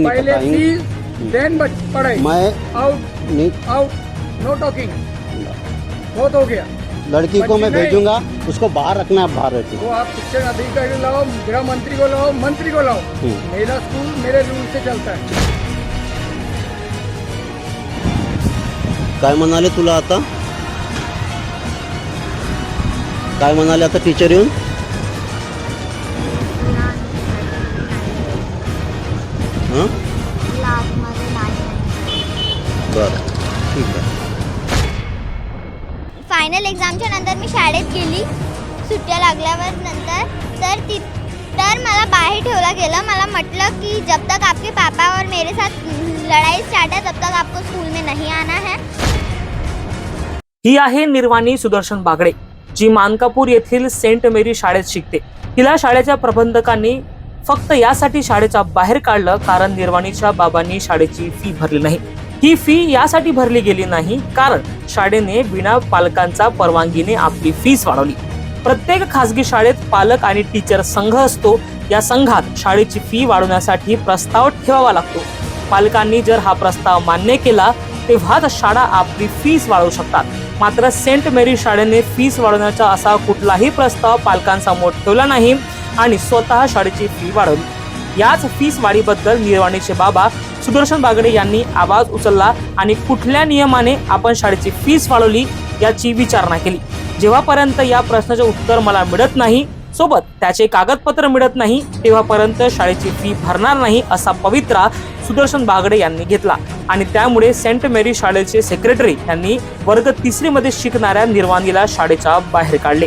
मुझे नहीं पहले पता फ़ीस देन पढ़ाई। मैं आउट नहीं। आउट नो टॉकिंग बहुत हो गया। लड़की को मैं भेजूँगा उसको बाहर रखना आप बाहर रखना वो आप शिक्षण अधिकारी लाओ गृह मंत्री को लाओ मंत्री को लाओ। हम्म। मेरा स्कूल मेरे रूल से चलता है। काय म्हणाले तुला आता? काय म्हणाले आता टीचर येऊन? हां? क्लासमध्ये नाही. बरं ठीक आहे. फायनल एक्झामच्या नंतर मी शाळेत गेली. सुट्ट्या लागल्यावर नंतर. तर ती तर मला बाहेर ठेवला गेला. मला म्हटलं कि जब तक आपके पापा और मेरे साथ लड़ाई स्टार्ट है तब तक आपको स्कूल में नहीं आना है. ही आहे निर्वाणी सुदर्शन बागडे जी मानकापूर येथील सेंट मेरी शाळेत शिकते. तिला शाळेच्या प्रबंधकांनी फक्त यासाठी शाळेच्या बाहेर काढलं कारण निर्वाणीच्या बाबांनी शाळेची फी भरली नाही. ही फी यासाठी भरली गेली नाही कारण शाळेने बिना पालकांचा परवानगीने आपली फीस वाढवली. प्रत्येक खासगी शाळेत पालक आणि टीचर संघ असतो. या संघात शाळेची फी वाढवण्यासाठी प्रस्ताव ठेवावा लागतो. पालकांनी जर हा प्रस्ताव मान्य केला तेव्हाच शाळा आपली फीस वाढवू शकतात. मात्र सेंट मेरी शाळेने फीस वाढवण्याचा असा कुठलाही प्रस्ताव पालकांसमोर ठेवला नाही. आणि स्वतः शाळेची फी वाढवली याच फीस वाढीबद्दल निर्वाणीचे बाबा सुदर्शन बागडे यांनी आवाज उचलला आणि कुठल्या नियमाने आपण शाळेची फीस वाढवली याची विचारणा केली. जेव्हापर्यंत या प्रश्नाचे उत्तर मला मिळत नाही सोबत त्याचे कागदपत्र मिळत नाही तेव्हापर्यंत शाळेची फी भरणार नाही असा पवित्रा सुदर्शन बागडे यांनी घेतला. आणि त्यामुळे सेंट मेरी शाळेचे सेक्रेटरी यांनी वर्ग तिसरीमध्ये शिकणाऱ्या निर्वाणीला शाळेच्या बाहेर काढले.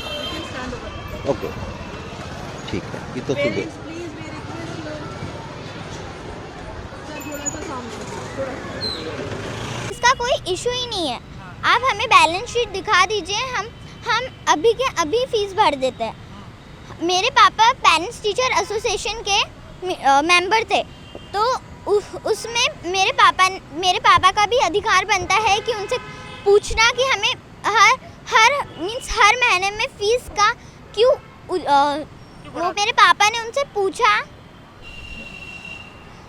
ओके। ठीक आहे इथं तू दे Parents, please, we request you. Sir थोड़ा सा सामने थोड़ा सा। इसका कोई इशू ही नहीं है। आप हमें बैलेंस शीट दिखा दीजिए हम हम अभी के अभी फ़ीस भर देते हैं। मेरे पापा पेरेंट्स टीचर एसोसिएशन के मेंबर थे। तो उसमें मेरे पापा मेरे पापा का भी अधिकार बनता है कि उनसे पूछना कि हमें हर हर मीन्स हर महीने में फ़ीस का क्यों? वो मेरे पापा ने उनसे पूछा।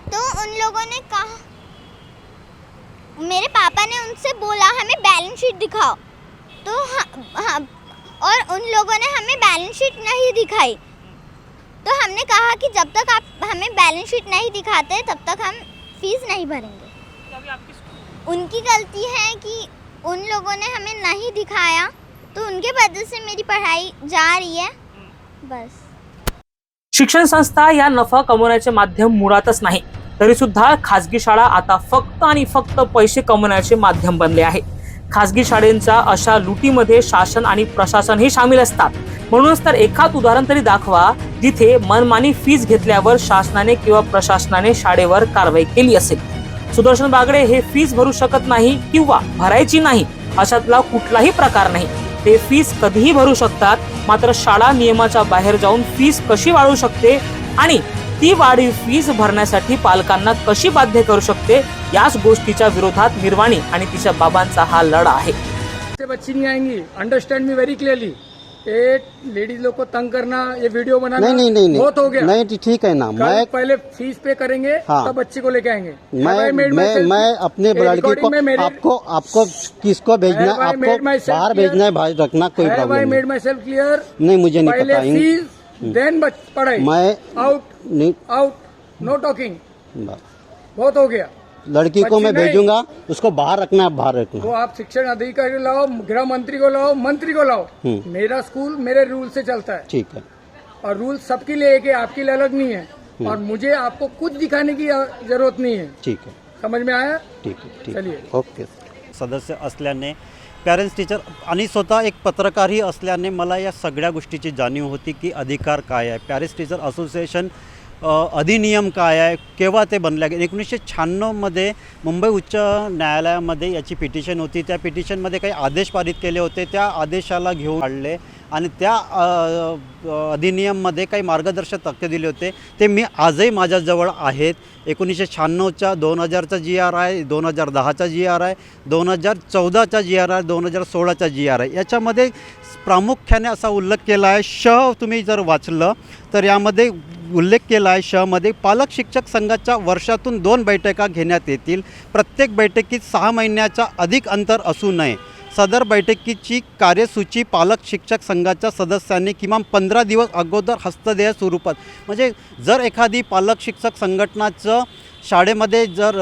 तो उन लोगों ने कहा मेरे पापा ने उनसे बोला हमें बैलेंस शीट दिखाओ। तो हाँ हाँ और उन लोगों ने हमें बैलेंस शीट नहीं दिखाई। तो हमने कहा कि जब तक आप हमें बैलेंस शीट नहीं दिखाते तब तक हम फ़ीस नहीं भरेंगे। उनकी गलती है कि उन लोगों ने हमें नहीं दिखाया। तो उनके वजह से मेरी पढ़ाई जा रही है। बस। शिक्षण संस्था या नफा कमवण्याचे माध्यम मुळातच नाही तरी सुद्धा खासगी शाळा आता फक्त आणि फक्त पैसे कमवण्याचे माध्यम बनले आहे. खासगी शाळेंच्या अशा लुटीमध्ये शासन आणि प्रशासनही सामील असतात. म्हणूनच तर एखाद उदाहरण तरी दाखवा जिथे मनमानी फीज घेतल्यावर शासनाने किंवा प्रशासनाने शाळेवर कारवाई केली असेल. सुदर्शन बागडे हे फीज भरू शकत नाही किंवा भरायची नाही अशातला कुठलाही प्रकार नाही. ते फीस कधीही भरू शकतात. मात्र शाळा नियमाच्या बाहेर जाऊन फीस कशी वाढू शकते आणि ती वाढीव फीस भरण्यासाठी पालकांना कशी बाध्य करू शकते याच गोष्टीच्या विरोधात निर्वाणी आणि तिच्या बाबांचा हा लढा आहे. बच्ची नहीं आएंगी मी व्हेरी क्लिअरली ये लेडीज़ लोग को तंग करना ये वीडियो बनाना नहीं नहीं नहीं बहुत हो गया। नहीं ठीक- है ना। मैं पहले फ़ीस पे करेंगे हाँ। तब बच्ची को लेके आएँगे। I मैं मैं मैं अपने लड़की को आपको आपको किसको भेजना आपको बाहर भेजना है बाहर रखना कोई प्रॉब्लम made नहीं। myself clear? नहीं मुझे नहीं पहले पता फ़ीस देन पढ़ाई। मैं आउट नहीं। आउट नो टॉकिंग बहुत हो गया। लड़की को मैं भेजूँगा उसको बाहर रखना है बाहर रखना। आप शिक्षण अधिकारी लाओ गृह मंत्री को लाओ मंत्री को लाओ। हम्म। मेरा स्कूल मेरे रूल से चलता है। ठीक है। और रूल सबके लिए एक है आपके लिए अलग नहीं है। हम्म। और मुझे आपको कुछ दिखाने की ज़रूरत नहीं है। ठीक है। समझ में आया? ठीक ठीक चलिए. ओके। सदस्य असल्याने पॅरेंट्स टीचर आणि स्वतः एक पत्रकारही असल्याने मला या सगळ्या गोष्टीची जाणीव होती की अधिकार काय आहे. पॅरेंट्स टीचर असोसिएशन अधिनियम काय आहे? केव्हा ते बनल्या गेले एकोणीसशे शहाण्णवमध्ये मुंबई उच्च न्यायालयामध्ये याची पिटिशन होती. त्या पिटिशनमध्ये काही आदेश पारित केले होते. त्या आदेशाला घेऊन काढले. आणि त्या अधिनियममध्ये काही मार्गदर्शक तथ्य दिले होते. ते मी आजही माझ्याजवळ आहेत. एकोणीसशे शहाण्णवच्या दोन हजारचा जी आर आहे दोन हजार दहाचा जी आर आहे दोन हजार चौदाचा जी आर आहे दोन हजार सोळाचा जी आर आहे याच्यामध्ये प्रामुख्याने असा उल्लेख केला आहे श तुम्ही जर वाचलं तर यामध्ये उल्लेख केला आहे शमध्ये पालक शिक्षक संघाच्या वर्षातून दोन बैठका घेण्यात येतील. प्रत्येक बैठकीत सहा महिन्याचा अधिक अंतर असू नये. सदर बैठकीची कार्यसूची पालक शिक्षक संघाच्या सदस्यांनी किमान पंधरा दिवस अगोदर हस्तदेय स्वरूपात म्हणजे जर एखादी पालक शिक्षक संघटनाचं शाळेमध्ये जर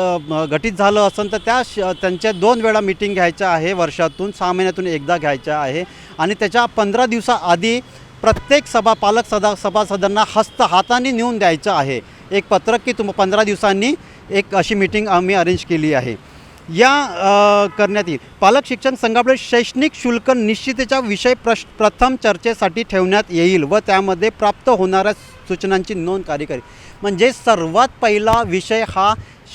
घटित झालं असेल तर त्या श त्यांच्या दोन वेळा मिटिंग घ्यायच्या आहे वर्षातून सहा महिन्यातून एकदा घ्यायच्या आहे. आणि त्याच्या पंधरा दिवसाआधी प्रत्येक सभा पालक सदा सभासदांना हस्त हाताने नेऊन द्यायचं आहे. एक पत्रक की तुम पंधरा दिवसांनी एक अशी मिटिंग आम्ही अरेंज केली आहे. या करण्यात येईल. पालक शिक्षण संघापुढे शैक्षणिक शुल्क निश्चितीचा विषय प्रश प्रथम चर्चेसाठी ठेवण्यात येईल व त्यामध्ये प्राप्त होणाऱ्या सूचनांची नोंद कार्यकारी. म्हणजे सर्वात पहिला विषय हा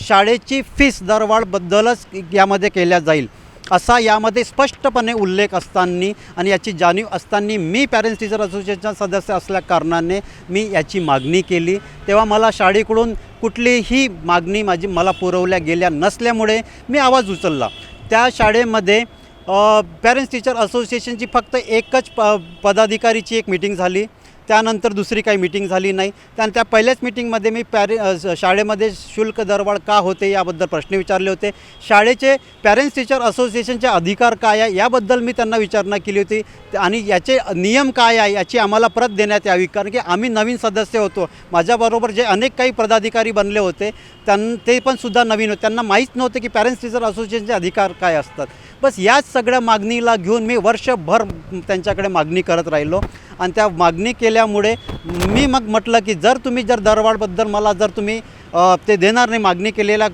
शाळेची फीस दरवाढबद्दलच यामध्ये केल्या जाईल. असा यामध्ये स्पष्टपणे उल्लेख असताना आणि याची जाणीव असताना मी पॅरेंट्स टीचर असोसिएशनचा सदस्य असल्या कारणाने मी याची मागणी केली. तेव्हा मला शाळेकडून कुठलीही मागणी माझी मला पुरवल्या गेल्या नसल्यामुळे मी आवाज उचलला. त्या शाळेमध्ये पॅरेंट्स टीचर असोसिएशनची फक्त एकच प पदाधिकारीची एक मीटिंग झाली. त्यानंतर दुसरी काही मिटिंग झाली नाही. त्या त्या पहिल्याच मिटिंगमध्ये मी पॅरे शाळेमध्ये शुल्क दरवाढ का होते याबद्दल प्रश्न विचारले होते. शाळेचे पॅरेंट्स टीचर असोसिएशनचे अधिकार काय आहे याबद्दल मी त्यांना विचारणा केली होती. आणि याचे नियम काय आहे याची आम्हाला प्रत देण्यात यावी. कारण की आम्ही नवीन सदस्य होतो. माझ्याबरोबर जे अनेक काही पदाधिकारी बनले होते त्यां ते पण सुद्धा नवीन होते. त्यांना माहीत नव्हते की पॅरेंट्स टीचर असोसिएशनचे अधिकार काय असतात. बस याच सगळ्या मागणीला घेऊन मी वर्षभर त्यांच्याकडे मागणी करत राहिलो. आणि त्या मागणी केल्यामुळे मी मग म्हटलं की जर तुम्ही जर दरवाढबद्दल मला जर तुम्ही ते देणार नाही मागणी केलेल्या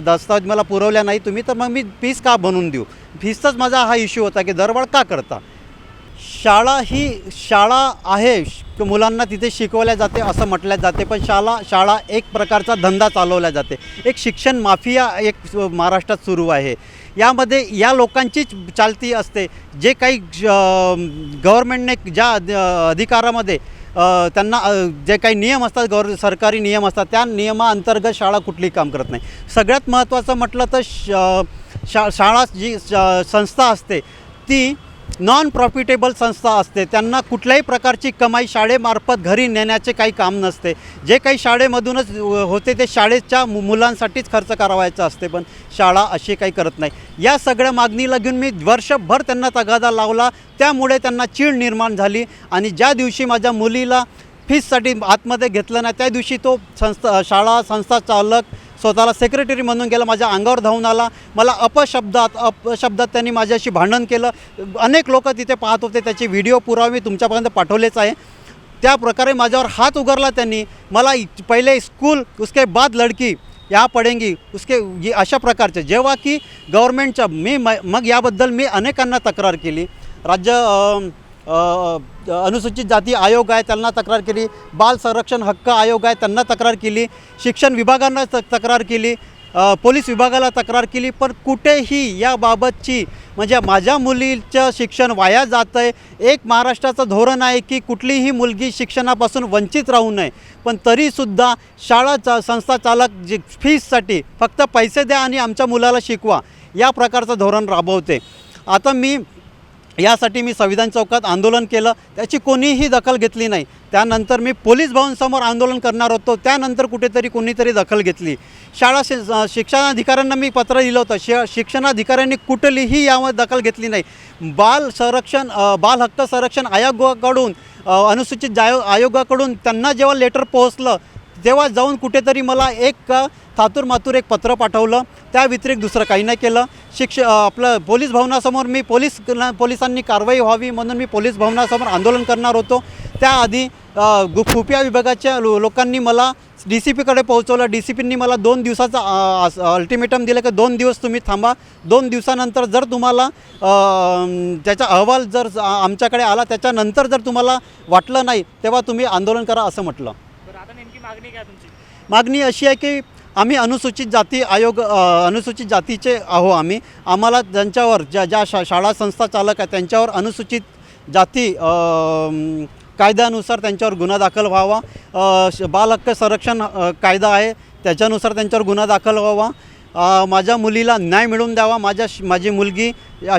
दस्तावेज मला पुरवल्या नाही तुम्ही तर मग मी फीस का बनवून देऊ? फीसचाच माझा हा इश्यू होता की दरवाढ का करता? शाळा ही शाळा आहे श- मुलांना तिथे शिकवल्या जाते असं म्हटल्या जाते पण शाळा शाळा एक प्रकारचा धंदा चालवला जाते. एक शिक्षण माफिया एक महाराष्ट्रात सुरू आहे. यामध्ये या लोकांचीच चालती असते. जे काही गव्हर्मेंटने ज्या अधिकारामध्ये त्यांना जे काही नियम असतात गौर सरकारी नियम असतात त्या नियमाअंतर्गत शाळा कुठलीही काम करत नाही. सगळ्यात महत्त्वाचं म्हटलं तर श शा शाळा जी श- संस्था असते ती नॉन प्रॉफिटेबल संस्था असते. त्यांना कुठल्याही प्रकारची कमाई शाळेमार्फत घरी नेण्याचे काही काम नसते. जे काही शाळेमधूनच होते ते शाळेच्या मु मुलांसाठीच खर्च करावायचं असते पण शाळा अशी काही करत नाही. या सगळ्या मागणीला घेऊन मी वर्षभर त्यांना तगादा लावला. त्यामुळे त्यांना चीड निर्माण झाली आणि ज्या दिवशी माझ्या मुलीला फीससाठी आतमध्ये घेतलं नाही त्या दिवशी तो संस्था शाळा संस्था चालक स्वतःला सेक्रेटरी म्हणून गेला माझ्या अंगावर धावून आला. मला अपशब्दात अपशब्दात त्यांनी माझ्याशी भांडण केलं. अनेक लोक तिथे पाहत होते त्याचे व्हिडिओ पुरावे मी तुमच्यापर्यंत पाठवलेच आहे. त्या प्रकारे माझ्यावर हात उगारला त्यांनी. मला इ- पहिले स्कूल उसके बाद लडकी या पडेंगी उसके ये अशा प्रकारचे. जेव्हा की गव्हर्मेंटच्या मी मग याबद्दल मी अनेकांना तक्रार केली. राज्य अनुसूचित जाती आयोग आहे त्यांना तक्रार केली. बाल संरक्षण हक्क आयोग आहे त्यांना तक्रार केली. शिक्षण विभागांना त तक्रार केली. पोलीस विभागाला तक्रार केली. पण कुठेही याबाबतची म्हणजे माझ्या मुलीचं शिक्षण वाया जातं आहे एक महाराष्ट्राचं धोरण आहे की कुठलीही मुलगी शिक्षणापासून वंचित राहू नये. पण तरीसुद्धा शाळा चा संस्था चालक जी फीससाठी फक्त पैसे द्या आणि आमच्या मुलाला शिकवा. या प्रकारचं धोरण राबवते. आता मी यासाठी मी संविधान चौकात आंदोलन केलं. त्याची कोणीही दखल घेतली नाही. त्यानंतर मी पोलीस भवनसमोर आंदोलन करणार होतो. त्यानंतर कुठेतरी कोणीतरी दखल घेतली. शाळा शि शिक्षणाधिकाऱ्यांना मी पत्र दिलं होतं. शि शिक्षणाधिकाऱ्यांनी कुठलीही यामध्ये दखल घेतली नाही. बाल संरक्षण बाल हक्क संरक्षण आयोगाकडून अनुसूचित जायो आयोगाकडून त्यांना जेव्हा लेटर पोहोचलं तेव्हा जाऊन कुठेतरी मला एक थातूर मातूर एक पत्र पाठवलं त्या व्यतिरिक्त दुसरं काही नाही केलं. शिक्ष आपलं पोलीस भवनासमोर मी पोलीस पोलिसांनी कारवाई व्हावी म्हणून मी पोलीस भवनासमोर आंदोलन करणार होतो. त्याआधी गु खुफिया विभागाच्या लो लोकांनी मला डी सी पीकडे पोहोचवलं. डी सी पींनी मला दोन दिवसाचा अल्टिमेटम दिलं की दोन दिवस तुम्ही थांबा. दोन दिवसानंतर जर तुम्हाला त्याचा अहवाल जर आमच्याकडे आला त्याच्यानंतर जर तुम्हाला वाटलं नाही तेव्हा तुम्ही आंदोलन करा असं म्हटलं. मागणी काय तुमची? मागणी अशी आहे की आम्ही अनुसूचित जाती आयोग अनुसूचित जातीचे आहो आम्ही. आम्हाला ज्यांच्यावर ज्या ज्या शा शाळा संस्था चालक आहेत त्यांच्यावर अनुसूचित जाती कायद्यानुसार त्यांच्यावर गुन्हा दाखल व्हावा. बालहक्क श- बाल हक्क संरक्षण कायदा आहे त्याच्यानुसार त्यांच्यावर गुन्हा दाखल व्हावा. माझ्या मुलीला न्याय मिळवून द्यावा. माझ्या श- माझी मुलगी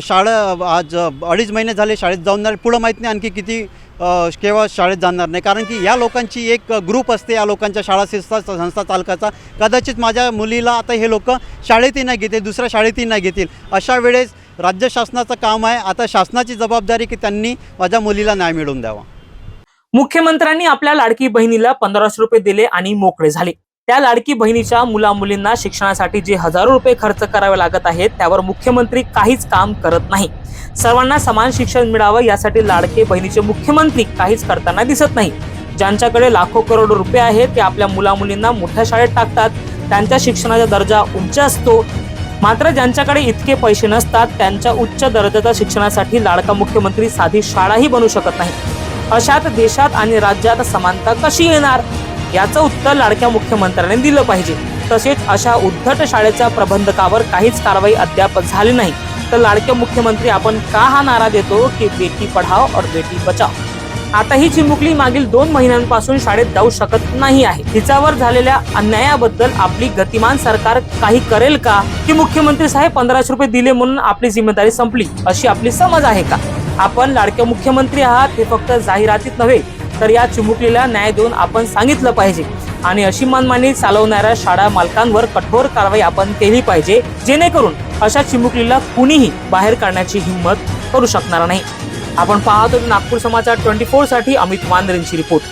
शाळा आज अडीच महिने झाले शाळेत जाऊन नाही. पुढं माहीत नाही आणखी किती केव्हा शाळेत जाणार नाही. कारण की या लोकांची एक ग्रुप असते या लोकांच्या शाळा संस्था संस्था चालकाचा. कदाचित माझ्या मुलीला आता हे लोक शाळेतही नाही घेतील दुसऱ्या शाळेतही नाही घेतील. अशा वेळेस राज्य शासनाचं काम आहे. आता शासनाची जबाबदारी की त्यांनी माझ्या मुलीला न्याय मिळवून द्यावा. मुख्यमंत्र्यांनी आपल्या लाडकी बहिणीला पंधराशे रुपये दिले आणि मोकळे झाले. त्या लाडकी बहिणीच्या मुला मुलींना शिक्षणासाठी जे हजारो रुपये खर्च करावे लागत आहेत त्यावर मुख्यमंत्री काहीच काम करत नाही. सर्वांना समान शिक्षण मिळावं यासाठी लाडके बहिणीचे मुख्यमंत्री काहीच करताना दिसत नाही. ज्यांच्याकडे लाखो करोड रुपये आहेत ते आपल्या मुला मुलींना मोठ्या शाळेत टाकतात. त्यांच्या शिक्षणाचा दर्जा उंच असतो. मात्र ज्यांच्याकडे इतके पैसे नसतात त्यांच्या उच्च दर्जाच्या शिक्षणासाठी लाडका मुख्यमंत्री साधी शाळाही बनू शकत नाही. अशात देशात आणि राज्यात समानता कशी येणार? याचं उत्तर लाडक्या मुख्यमंत्र्यांनी दिलं पाहिजे. तसेच अशा उद्धट शाळेच्या प्रबंधकावर काहीच कारवाई अद्याप झाली नाही. तर लाडके मुख्यमंत्री आपण का हा नारा देतो की बेटी पढाओ और बेटी बचाओ? आता ही चिमुकली मागील दोन महिन्यांपासून शाळेत जाऊ शकत नाही आहे. तिच्यावर झालेल्या अन्यायाबद्दल आपली गतिमान सरकार काही करेल का? की मुख्यमंत्री साहेब पंधराशे रुपये दिले म्हणून आपली जिम्मेदारी संपली? अशी आपली समज आहे का? आपण लाडके मुख्यमंत्री आहात हे फक्त जाहिरातीत नव्हे तर या चिमुकलीला न्याय देऊन आपण सांगितलं पाहिजे. आणि अशी मनमानी चालवणाऱ्या शाळा मालकांवर कठोर कारवाई आपण केली पाहिजे जेणेकरून अशा चिमुकलीला कुणीही बाहेर काढण्याची हिंमत करू शकणार नाही. आपण पाहतो नागपूर समाचार ट्वेंटी फोरसाठी अमित वांद्रेंची रिपोर्ट.